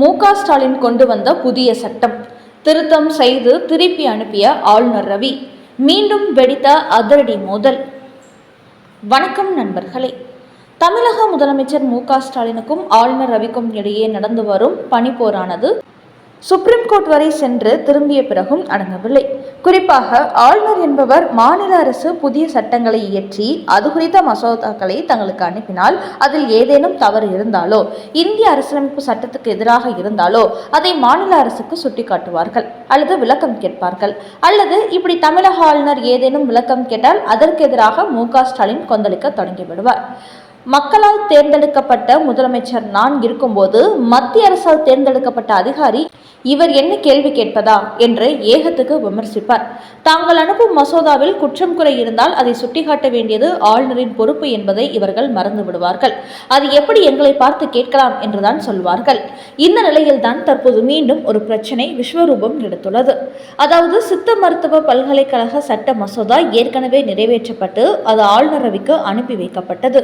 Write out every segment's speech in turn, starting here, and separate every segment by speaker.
Speaker 1: மு ஸ்டாலின் கொண்டு வந்த புதிய சட்டம். திருத்தம் செய்து திருப்பி அனுப்பிய ஆளுநர் ரவி. மீண்டும் வெடித்த அதிரடி மோதல். வணக்கம் நண்பர்களே. தமிழக முதலமைச்சர் மு ஸ்டாலினுக்கும் ஆளுநர் ரவிக்கும் இடையே நடந்து வரும் பனிப்போரானது சுப்ரீம் கோர்ட் வரை சென்று திரும்பிய பிறகும் அடங்கவில்லை. குறிப்பாக ஆளுநர் என்பவர் மாநில அரசு புதிய சட்டங்களை இயற்றி அது குறித்த மசோதாக்களை தங்களுக்கு அனுப்பினால் அதில் ஏதேனும் தவறு இருந்தாலோ இந்திய அரசியலமைப்பு சட்டத்துக்கு எதிராக இருந்தாலோ அதை மாநில அரசுக்கு சுட்டிக்காட்டுவார்கள் அல்லது விளக்கம் கேட்பார்கள். அல்லது இப்படி தமிழக ஆளுநர் ஏதேனும் விளக்கம் கேட்டால் அதற்கு எதிராக மு ஸ்டாலின் கொந்தளிக்க தொடங்கிவிடுவார் மக்களால் தேர்ந்தெடுக்கப்பட்ட முதலமைச்சர் நான் இருக்கும்போது மத்திய அரசால் தேர்ந்தெடுக்கப்பட்ட அதிகாரி இவர் என்ன கேள்வி கேட்பதா என்று ஏகத்துக்கு விமர்சிப்பார். தாங்கள் அனுப்பும் மசோதாவில் குற்றம் குறை இருந்தால் அதை சுட்டிக்காட்ட வேண்டியது ஆளுநரின் பொறுப்பு என்பதை இவர்கள் மறந்து விடுவார்கள். அது எப்படி எங்களை பார்த்து கேட்கலாம் என்றுதான் சொல்வார்கள். இந்த நிலையில்தான் தற்போது மீண்டும் ஒரு பிரச்சனை விஸ்வரூபம் எடுத்துள்ளது அதாவது சித்த மருத்துவ பல்கலைக்கழக சட்ட மசோதா ஏற்கனவே நிறைவேற்றப்பட்டு அது ஆளுநரவைக்கு அனுப்பி வைக்கப்பட்டது.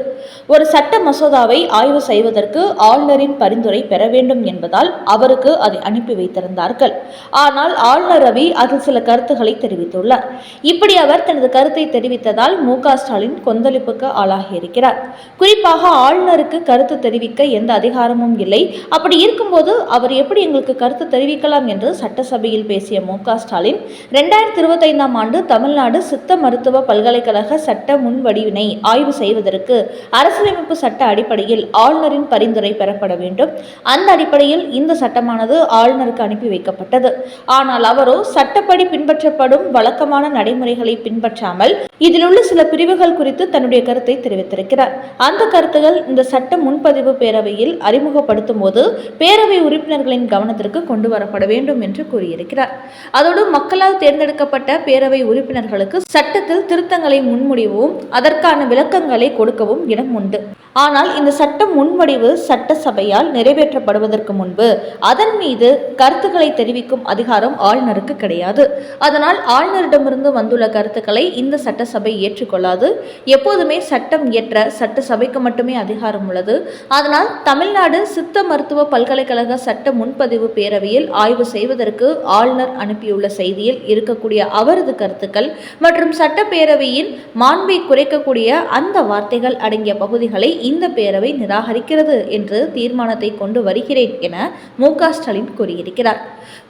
Speaker 1: ஒரு சட்ட மசோதாவை ஆய்வு செய்வதற்கு ஆளுநரின் பரிந்துரை பெற வேண்டும் என்பதால் அவருக்கு அதை அனுப்பி வைத்திருந்தார்கள். ஆனால் ஆளுநர் ரவி அதில் சில கருத்துக்களை தெரிவித்துள்ளார். இப்படி அவர் தனது கருத்தை தெரிவித்ததால் மு. ஸ்டாலின் கொந்தளிப்புக்கு ஆளாகியிருக்கிறார். குறிப்பாக ஆளுநருக்கு கருத்து தெரிவிக்க எந்த அதிகாரமும் இல்லை. அப்படி இருக்கும்போது அவர் எப்படி எங்களுக்கு கருத்து தெரிவிக்கலாம் என்று சட்டசபையில் பேசிய மு. ஸ்டாலின் ரெண்டாயிரத்தி இருபத்தைந்தாம் ஆண்டு தமிழ்நாடு சித்த மருத்துவ பல்கலைக்கழக சட்ட முன்வடிவினை ஆய்வு செய்வதற்கு அரசியலமைப்பு சட்ட அடிப்படையில் ஆளுநரின் பரிந்துரை பெறப்பட வேண்டும். அந்த அடிப்படையில் இந்த சட்டமானது ஆளுநருக்கு அனுப்பி வைக்கப்பட்டது. ஆனால் அவரோ சட்டப்படி பின்பற்றப்படும் வழக்கமான நடைமுறைகளை பின்பற்றாமல் இதில் உள்ள சில பிரிவுகள் குறித்து தன்னுடைய கருத்தை தெரிவித்திருக்கிறார். அந்த கருத்துகள் இந்த சட்ட முன்பதிவு பேரவையில் அறிமுகப்படுத்தும் போது பேரவை உறுப்பினர்களின் கவனத்திற்கு கொண்டு வரப்பட வேண்டும் என்று கூறியிருக்கிறார். அதோடு மக்களால் தேர்ந்தெடுக்கப்பட்ட பேரவை உறுப்பினர்களுக்கு சட்டத்தில் திருத்தங்களை முன்மொழிவும் அதற்கான விளக்கங்களை கொடுக்கவும் இடம் உண்டு. ஆனால் இந்த சட்ட முன்வடிவு சட்டசபையால் நிறைவேற்றப்படுவதற்கு முன்பு அதன் மீது கருத்துக்களை தெரிவிக்கும் அதிகாரம் ஆளுநருக்கு கிடையாது. அதனால் ஆளுநரிடமிருந்து வந்துள்ள கருத்துக்களை இந்த சட்டசபை ஏற்றுக்கொள்ளாது. எப்போதுமே சட்டம் இயற்ற சட்டசபைக்கு மட்டுமே அதிகாரம் உள்ளது. அதனால் தமிழ்நாடு சித்த மருத்துவ பல்கலைக்கழக சட்ட முன்பதிவு பேரவையில் ஆய்வு செய்வதற்கு ஆளுநர் அனுப்பியுள்ள செய்தியில் இருக்கக்கூடிய அவரது கருத்துக்கள் மற்றும் சட்டப்பேரவையின் மாண்பை குறைக்கக்கூடிய அந்த வார்த்தைகள் அடங்கிய பகுதிகளை இந்த பேரவை நிராகரிக்கிறது என்று தீர்மானத்தை கொண்டு வருகிறேன் என மு ஸ்டாலின் கூறியிருக்கிறார்.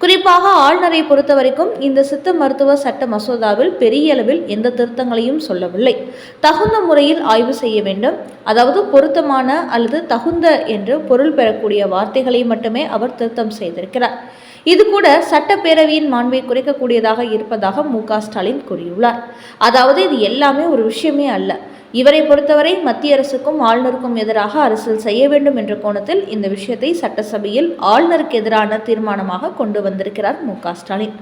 Speaker 1: குறிப்பாக ஆளுநரை பொறுத்தவரைக்கும் இந்த சித்த மருத்துவ சட்ட மசோதாவில் பெரிய அளவில் எந்த திருத்தங்களையும் சொல்லவில்லை. தகுந்த முறையில் ஆய்வு செய்ய வேண்டும். அதாவது பொருத்தமான அல்லது தகுந்த என்று பொருள் பெறக்கூடிய வார்த்தைகளை மட்டுமே அவர் திருத்தம் செய்திருக்கிறார். இது கூட சட்டப்பேரவையின் மாண்பை குறைக்கக்கூடியதாக இருப்பதாக மு ஸ்டாலின் கூறியுள்ளார். அதாவது இது எல்லாமே ஒரு விஷயமே அல்ல. இவரை பொறுத்தவரை மத்திய அரசுக்கும் ஆளுநருக்கும் எதிராக அரசியல் செய்ய வேண்டும் என்ற கோணத்தில் இந்த விஷயத்தை சட்டசபையில் ஆளுநருக்கு எதிரான தீர்மானமாக கொண்டு வந்திருக்கிறார் மு க ஸ்டாலின்.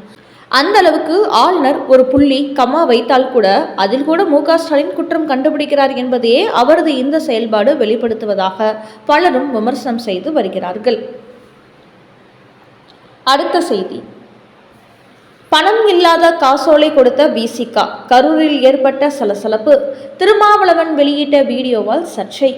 Speaker 1: அந்த அளவுக்கு ஆளுநர் ஒரு புள்ளி கம்மா வைத்தால் கூட அதில் கூட மு க ஸ்டாலின் குற்றம் கண்டுபிடிக்கிறார் என்பதையே அவரது இந்த செயல்பாடு வெளிப்படுத்துவதாக பலரும் விமர்சனம் செய்து வருகிறார்கள். அடுத்த செய்தி. பணம் இல்லாத காசோலை கொடுத்த பிசிகா கரூரில் ஏற்பட்ட சலசலப்பு. திருமாவளவன் வெளியிட்ட வீடியோவால் சர்ச்சை.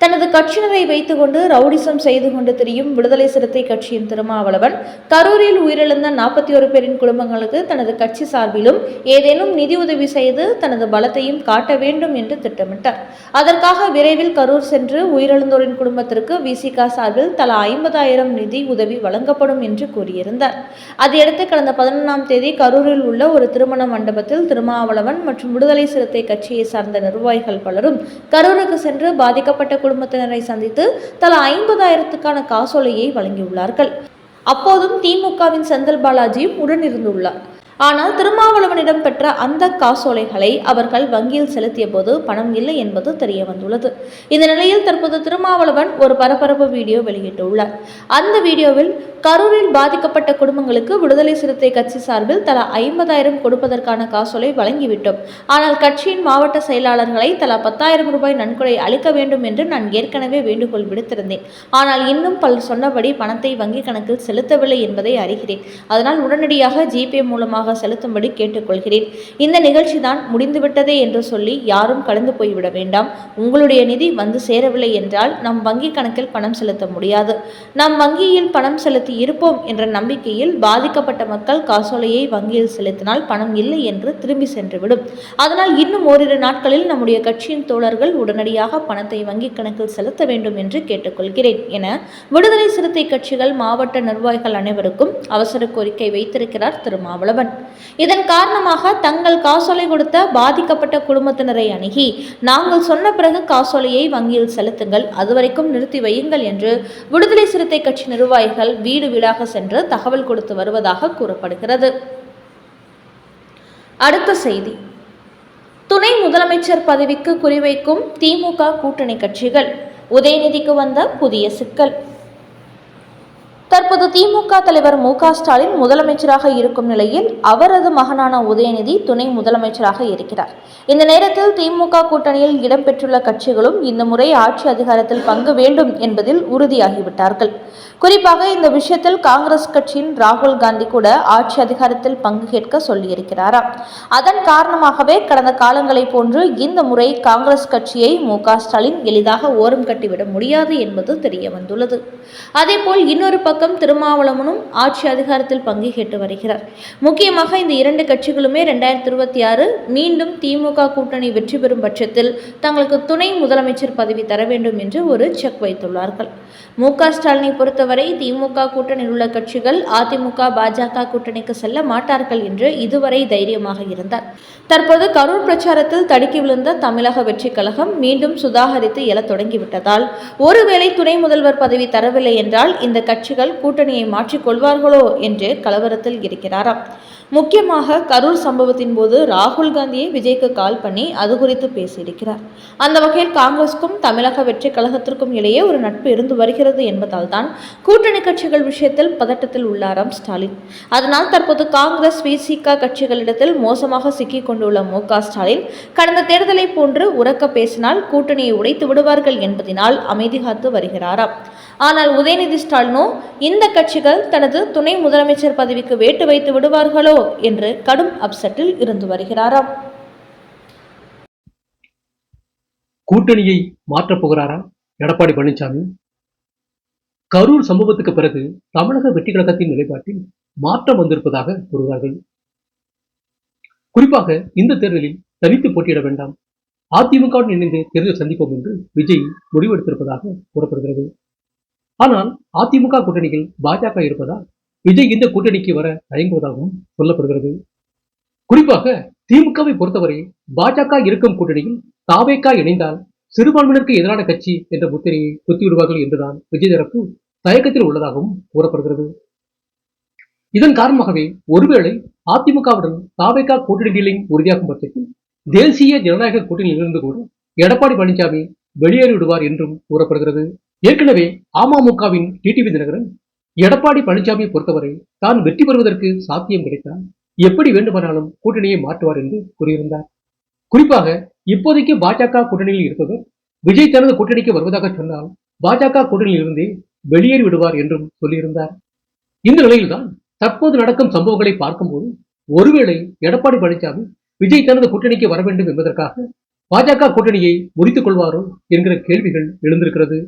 Speaker 1: தனது கட்சியினரை வைத்துக்கொண்டு ரவுடிசம் செய்து கொண்டு திரியும் விடுதலை சிறுத்தை கட்சியின் திருமாவளவன் கரூரில் உயிரிழந்த நாற்பத்தி ஒரு பேரின் குடும்பங்களுக்கு தனது கட்சி சார்பிலும் ஏதேனும் நிதி உதவி செய்து தனது பலத்தையும் காட்ட வேண்டும் என்று திட்டமிட்டார். அதற்காக விரைவில் கரூர் சென்று உயிரிழந்தோரின் குடும்பத்திற்கு விசிகா சார்பில் தலா ஐம்பதாயிரம் நிதி உதவி வழங்கப்படும் என்று கூறியிருந்தார். அதையடுத்து கடந்த பதினொன்றாம் தேதி கரூரில் உள்ள ஒரு திருமண மண்டபத்தில் திருமாவளவன் மற்றும் விடுதலை சிறுத்தை கட்சியை சார்ந்த நிர்வாகிகள் பலரும் கரூருக்கு சென்று பாதிக்கப்பட்ட குடும்பத்தினரை சந்தித்து தலா ஐம்பதாயிரத்துக்கான காசோலையை வழங்கியுள்ளார்கள். அப்போதும் திமுகவின் செந்தில் பாலாஜியும் உடனிருந்துள்ளார். ஆனால் திருமாவளவனிடம் பெற்ற அந்த காசோலைகளை அவர்கள் வங்கியில் செலுத்திய போது பணம் இல்லை என்பது தெரிய வந்துள்ளது இந்த நிலையில் தற்போது திருமாவளவன் ஒரு பரபரப்பு வீடியோ வெளியிட்டுள்ளார். அந்த வீடியோவில் கரூரில் பாதிக்கப்பட்ட குடும்பங்களுக்கு விடுதலை சிறுத்தை கட்சி சார்பில் தலா ஐம்பதாயிரம் கொடுப்பதற்கான காசோலை வழங்கிவிட்டோம். ஆனால் கட்சியின் மாவட்ட செயலாளர்களை தலா பத்தாயிரம் ரூபாய் நன்கொடை அளிக்க வேண்டும் என்று நான் ஏற்கனவே வேண்டுகோள் விடுத்திருந்தேன். ஆனால் இன்னும் பலர் சொன்னபடி பணத்தை வங்கி கணக்கில் செலுத்தவில்லை என்பதை அறிகிறேன். அதனால் உடனடியாக ஜிபே மூலமாக செலுத்தும்படி கேட்டுக்கொள்கிறேன். இந்த நிகழ்ச்சி தான் முடிந்துவிட்டதே என்று சொல்லி யாரும் கடந்து போய்விட வேண்டாம். உங்களுடைய நிதி வந்து சேரவில்லை என்றால் நம் வங்கி கணக்கில் பணம் செலுத்த முடியாது. நம் வங்கியில் பணம் செலுத்தி இருப்போம் என்ற நம்பிக்கையில் பாதிக்கப்பட்ட மக்கள் காசோலையை வங்கியில் செலுத்தினால் பணம் இல்லை என்று திரும்பி சென்றுவிடும். அதனால் இன்னும் ஓரிரு நாட்களில் நம்முடைய கட்சியின் தோழர்கள் உடனடியாக பணத்தை வங்கிக் கணக்கில் செலுத்த வேண்டும் என்று கேட்டுக்கொள்கிறேன் என விடுதலை சிறுத்தை கட்சிகள் மாவட்ட நிர்வாகிகள் அனைவருக்கும் அவசர கோரிக்கை வைத்திருக்கிறார் திரு மாவளவன் இதன் காரணமாக தங்கள் காசோலை கொடுத்த பாதிக்கப்பட்ட குடும்பத்தினரை அணுகி நாங்கள் சொன்ன பிறகு காசோலையை வங்கியில் செலுத்துங்கள் அதுவரைக்கும் நிறுத்தி வையுங்கள் என்று விடுதலை சிறுத்தை கட்சி நிர்வாகிகள் வீடு வீடாக சென்று தகவல் கொடுத்து வருவதாக கூறப்படுகிறது. அடுத்த செய்தி. துணை முதலமைச்சர் பதவிக்கு குறிவைக்கும் திமுக கூட்டணி கட்சிகள் உதயநிதிக்கு வந்த புதிய சிக்கல். தற்போது திமுக தலைவர் மு ஸ்டாலின் முதலமைச்சராக இருக்கும் நிலையில் அவரது மகனான உதயநிதி துணை முதலமைச்சராக இருக்கிறார். இந்த நேரத்தில் திமுக கூட்டணியில் இடம்பெற்றுள்ள கட்சிகளும் இந்த முறை ஆட்சி அதிகாரத்தில் பங்கு வேண்டும் என்பதில் உறுதியாகிவிட்டார்கள். குறிப்பாக இந்த விஷயத்தில் காங்கிரஸ் கட்சியின் ராகுல் காந்தி கூட ஆட்சி அதிகாரத்தில் பங்கு கேட்க சொல்லியிருக்கிறாராம் அதன் காரணமாகவே கடந்த காலங்களைப் போன்று இந்த முறை காங்கிரஸ் கட்சியை மு ஸ்டாலின் எளிதாக ஓரம் கட்டிவிட முடியாது என்பது தெரிய வந்துள்ளது அதேபோல் இன்னொரு பக்கம் பக்கம் திருமாவளவனும் ஆட்சி அதிகாரத்தில் பங்கு கேட்டு வருகிறார். முக்கியமாக இந்த இரண்டு கட்சிகளுமே ரெண்டாயிரத்தி இருபத்தி ஆறு மீண்டும் திமுக கூட்டணி வெற்றி பெறும் பட்சத்தில் தங்களுக்கு துணை முதலமைச்சர் பதவி தர வேண்டும் என்று ஒரு செக் வைத்துள்ளார்கள். மு க ஸ்டாலினை பொறுத்தவரை திமுக கூட்டணியில் உள்ள கட்சிகள் அதிமுக பாஜக கூட்டணிக்கு செல்ல மாட்டார்கள் என்று இதுவரை தைரியமாக இருந்தார். தற்போது கரூர் பிரச்சாரத்தில் தடுக்கி விழுந்த தமிழக வெற்றி கழகம் மீண்டும் சுதாகரித்து எழத் தொடங்கிவிட்டதால் ஒருவேளை துணை முதல்வர் பதவி தரவில்லை என்றால் இந்த கட்சிகள் கூட்டணியை மாற்றிக்கொள்வார்களோ என்று கலவரத்தில் இருக்கிறாராம். முக்கியமாக கரூர் சம்பவத்தின் போது ராகுல் காந்தியை விஜய்க்கு கால் பண்ணி அது குறித்து பேசியிருக்கிறார். அந்த வகையில் காங்கிரசுக்கும் தமிழக வெற்றி கழகத்திற்கும் இடையே ஒரு நட்பு இருந்து வருகிறது என்பதால் தான் கூட்டணி கட்சிகள் விஷயத்தில் பதட்டத்தில் உள்ளாராம் ஸ்டாலின். அதனால் தற்போது காங்கிரஸ் விசிக கட்சிகளிடத்தில் மோசமாக சிக்கிக் கொண்டுள்ள மு. ஸ்டாலின் கடந்த தேர்தலை போன்று உறக்க பேசினால் கூட்டணியை உடைத்து விடுவார்கள் என்பதினால் அமைதி காத்து வருகிறாராம். ஆனால் உதயநிதி ஸ்டாலினோ இந்த கட்சிகள் தனது துணை முதலமைச்சர் பதவிக்கு வேட்டு வைத்து விடுவார்களோ என்று கடும் அப்செட்டில் இருந்து வருகிறாராம்.
Speaker 2: கூட்டணியை மாற்றப் போகிறாரா? எடப்பாடி பழனிசாமி? கரூர் சம்பவத்துக்கு பிறகு தமிழக வெற்றி கழகத்தின் நிலைப்பாட்டில் மாற்றம் வந்திருப்பதாக கூறுகிறார்கள். குறிப்பாக இந்த தேர்தலில் தனித்து போட்டியிட வேண்டாம். அதிமுகவுடன் இணைந்து தேர்தல் சந்திப்போம் என்று விஜய் முடிவெடுத்திருப்பதாக கூறப்படுகிறது. ஆனால் அதிமுக கூட்டணியில் பாஜக இருப்பதால் விஜய் இந்த கூட்டணிக்கு வர தயங்குவதாகவும் சொல்லப்படுகிறது. குறிப்பாக திமுகவை பொறுத்தவரை பாஜக இருக்கும் கூட்டணியில் தாவேக்கா இணைந்தால் சிறுபான்மையினருக்கு எதிரான கட்சி என்ற முத்திரையை குத்திவிடுவார்கள் என்றுதான் விஜய் தரப்பு தயக்கத்தில் உள்ளதாகவும் கூறப்படுகிறது. இதன் காரணமாகவே ஒருவேளை அதிமுகவுடன் தாவேக்கா கூட்டணி டீலிங் உறுதியாகும் பட்சத்தில் தேசிய ஜனநாயக கூட்டணியில் இருந்து கூட எடப்பாடி பழனிசாமி வெளியேறி விடுவார் என்றும் கூறப்படுகிறது. ஏற்கனவே அமமுகவின் டிடிவி தினகரன் எடப்பாடி பழனிசாமியை பொறுத்தவரை தான் வெற்றி பெறுவதற்கு சாத்தியம் கிடைத்தால் எப்படி வேண்டுமானாலும் கூட்டணியை மாற்றுவார் என்று கூறியிருந்தார். குறிப்பாக இப்போதைக்கு பாஜக கூட்டணியில் இருப்பவர் விஜய் தனது கூட்டணிக்கு வருவதாக சொன்னால் பாஜக கூட்டணியில் இருந்தே வெளியேறி விடுவார் என்றும் சொல்லியிருந்தார். இந்த நிலையில்தான் தற்போது நடக்கும் சம்பவங்களை பார்க்கும்போது ஒருவேளை எடப்பாடி பழனிசாமி விஜய் தனது கூட்டணிக்கு வர வேண்டும் என்பதற்காக பாஜக கூட்டணியை முறித்துக் கொள்வாரோ என்கிற கேள்விகள் எழுந்திருக்கிறது.